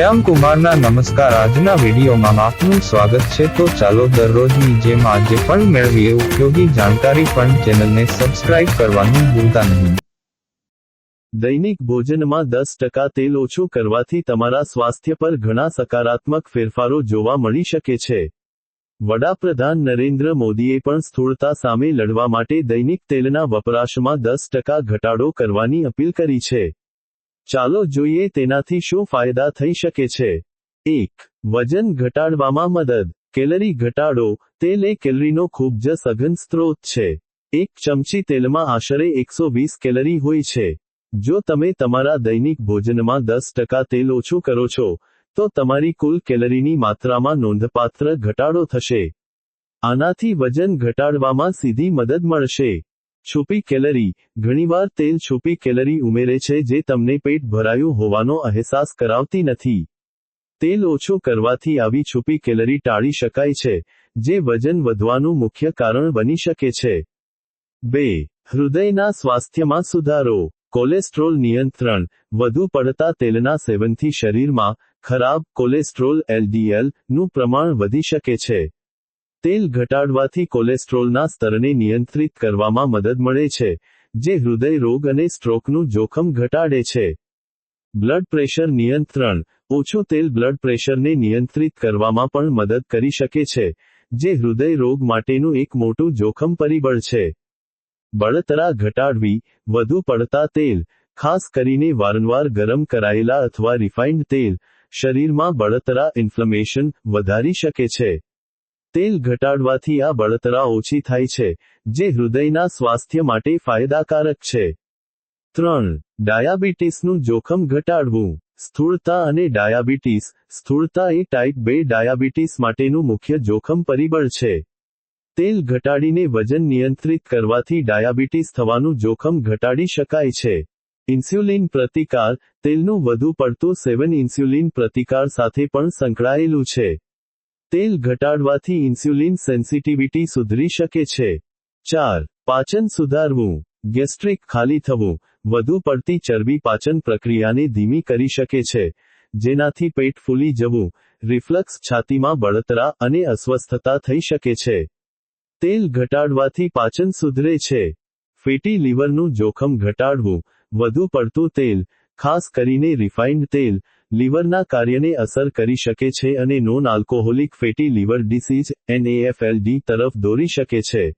શ્યામ કુમારના નમસ્કાર. આજના વિડીયોમાં આપનું સ્વાગત છે. તો ચાલો દરરોજની જેમ આજે પણ મેળવીએ. ઉપયોગી જાણકારી પણ ચેનલને સબસ્ક્રાઇબ કરવાનું ભૂલતા નહીં. દૈનિક ભોજનમાં દસ ટકા તેલ ઓછું કરવાથી તમારા સ્વાસ્થ્ય પર ઘણા સકારાત્મક ફેરફારો જોવા મળી શકે છે. વડાપ્રધાન નરેન્દ્ર મોદીએ પણ સ્થૂળતા સામે લડવા માટે દૈનિક તેલના વપરાશમાં દસ ટકા ઘટાડો કરવાની અપીલ કરી છે. ચાલો જોઈએ તેનાથી શું ફાયદા થઈ શકે છે. એક, વજન ઘટાડવામાં મદદ. કેલરી ઘટાડો. તેલ એ કેલરીનો ખૂબ જ સઘન સ્ત્રોત છે. એક ચમચી તેલમાં આશરે એકસો વીસ કેલરી હોય છે. જો તમે તમારા દૈનિક ભોજનમાં દસ ટકા તેલ ઓછું કરો છો, તો તમારી કુલ કેલરીની માત્રામાં નોંધપાત્ર ઘટાડો થશે. આનાથી વજન ઘટાડવામાં સીધી મદદ મળશે. છુપી કેલરી. ઘણીવાર તેલ છુપી કેલરી ઉમેરે છે જે તમને પેટ ભરાયું હોવાનો અહેસાસ કરાવતી નથી. તેલ ઓછું કરવાથી આવી છુપી કેલરી ટાળી શકાય છે, જે વજન વધવાનું મુખ્ય કારણ બની શકે છે. બે. હૃદયના સ્વાસ્થ્યમાં સુધારો. કોલેસ્ટ્રોલ નિયંત્રણ. વધુ પડતા તેલના સેવનથી શરીરમાં ખરાબ કોલેસ્ટ્રોલ, એલડીએલનું પ્રમાણ વધી શકે છે. તેલ ઘટાડવાથી કોલેસ્ટ્રોલના સ્તરને નિયંત્રિત કરવામાં મદદ મળે છે, જે હૃદય રોગ અને સ્ટ્રોકનું જોખમ ઘટાડે છે. બ્લડ પ્રેશર નિયંત્રણ. ઓછું તેલ બ્લડ પ્રેશરને નિયંત્રિત કરવામાં પણ મદદ કરી શકે છે, જે હૃદય રોગ માટેનું એક મોટું જોખમ પરિબળ છે. બળતરા ઘટાડવી. વધુ પડતા તેલ. ખાસ કરીને વારંવાર ગરમ કરાયેલા અથવા રિફાઇન્ડ તેલ. શરીરમાં બળતરા, ઇન્ફ્લેમેશન, વધારી શકે છે. તેલ ઘટાડવાથી આ બળતરા ઓછી થાય છે, જે હૃદયના સ્વાસ્થ્ય માટે ફાયદાકારક છે. ત્રણ, ડાયાબિટીસનું જોખમ ઘટાડવું. સ્થૂળતા અને ડાયાબિટીસ. સ્થૂળતા એ ટાઈપ બે ડાયાબિટીસ માટેનું મુખ્ય જોખમ પરિબળ છે. તેલ ઘટાડીને વજન નિયંત્રિત કરવાથી ડાયાબિટીસ થવાનું જોખમ ઘટાડી શકાય છે. ઇન્સ્યુલિન પ્રતિકાર. તેલનું વધુ પડતું સેવન ઇન્સ્યુલિન પ્રતિકાર સાથે પણ સંકળાયેલું છે. તેલ ઘટાડવાથી ઇન્સ્યુલિન સેન્સિટિવિટી સુધરી શકે છે. ચાર, પાચન સુધારવું. ગેસ્ટ્રિક ખાલી થવું. વધુ પડતી ચરબી પાચન પ્રક્રિયાને ધીમી કરી શકે છે. જેનાથી પેટ ફૂલી જવું, રિફ્લક્સ છાતીમાં બળતરા અને અસ્વસ્થતા થઈ શકે છે. તેલ ઘટાડવાથી પાચન સુધરે છે. ફેટી લીવરનું જોખમ ઘટાડવું. વધુ પડતું તેલ, ખાસ કરીને રિફાઇન્ડ તેલ લીવરના કાર્યને અસર કરી શકે છે અને non alcoholic fatty liver disease NAFLD તરફ દોરી શકે છે.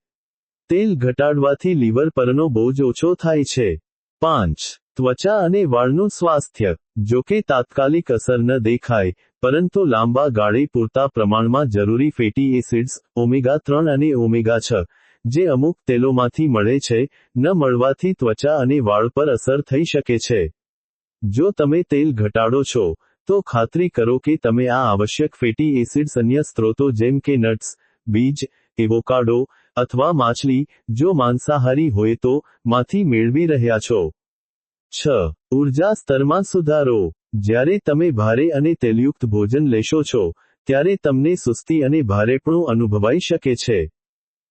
તેલ ઘટાડવાથી લીવર પરનો બોજ ઓછો થાય છે. પાંચ. ત્વચા અને વાળનું સ્વાસ્થ્ય. જો કે તાત્કાલિક અસર ન દેખાય, પરંતુ લાંબા ગાળે પૂરતા પ્રમાણમાં જરૂરી ફેટી એસિડ્સ, ઓમેગા ત્રણ અને ઓમેગા છ, જે અમુક તેલોમાંથી મળે છે, ન મળવાથી ત્વચા અને વાળ પર અસર થઈ શકે છે. જો તમે તેલ ઘટાડો છો, તો ખાતરી કરો કે તમે આ આવશ્યક ફેટી એસિડ્સ અન્ય સ્ત્રોતો જેમ કે નટ્સ, બીજ, એવોકાડો અથવા માછલી, જો માંસાહારી હોય તો, માંથી મેળવી રહ્યા છો. છ. ઊર્જા સ્તરમાં સુધારો. જ્યારે તમે ભારે અને તેલયુક્ત ભોજન લેશો છો, ત્યારે તમને સુસ્તી અને ભારેપણું અનુભવાઈ શકે છે.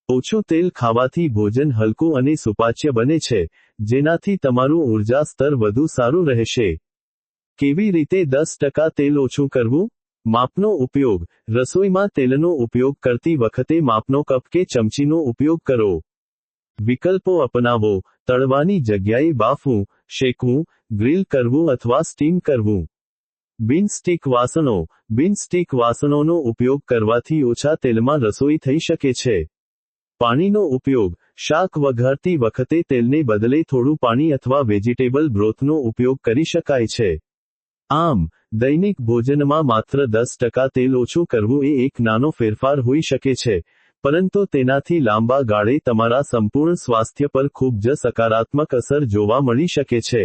ઓછું તેલ ખાવાથી ભોજન હલકું અને સુપાચ્ય બને છે. જેનાથી તમારું ઊર્જા સ્તર વધુ સારું રહેશે. કેવી રીતે દસ ટકા તેલ ઓછું કરવું? માપનો ઉપયોગ. રસોઈમાં તેલનો ઉપયોગ કરતી વખતે માપનો કપ કે ચમચીનો ઉપયોગ કરો. વિકલ્પો અપનાવો. તળવાની જગ્યાએ બાફવું, શેકવું, ગ્રીલ કરવું અથવા સ્ટીમ કરવું. બિન સ્ટીક વાસણો. બિન સ્ટીક વાસણોનો ઉપયોગ કરવાથી ઓછા તેલમાં રસોઈ થઈ શકે છે. પાણીનો ઉપયોગ. શાક વઘારતી વખતે તેલને બદલે થોડું પાણી અથવા વેજીટેબલ બ્રોથનો ઉપયોગ કરી શકાય છે. આમ, દૈનિક ભોજનમાં માત્ર દસ ટકા તેલ ઓછું કરવું એ એક નાનો ફેરફાર હોઈ શકે છે, પરંતુ તેનાથી લાંબા ગાળે તમારા સંપૂર્ણ સ્વાસ્થ્ય પર ખૂબ જ સકારાત્મક અસર જોવા મળી શકે છે.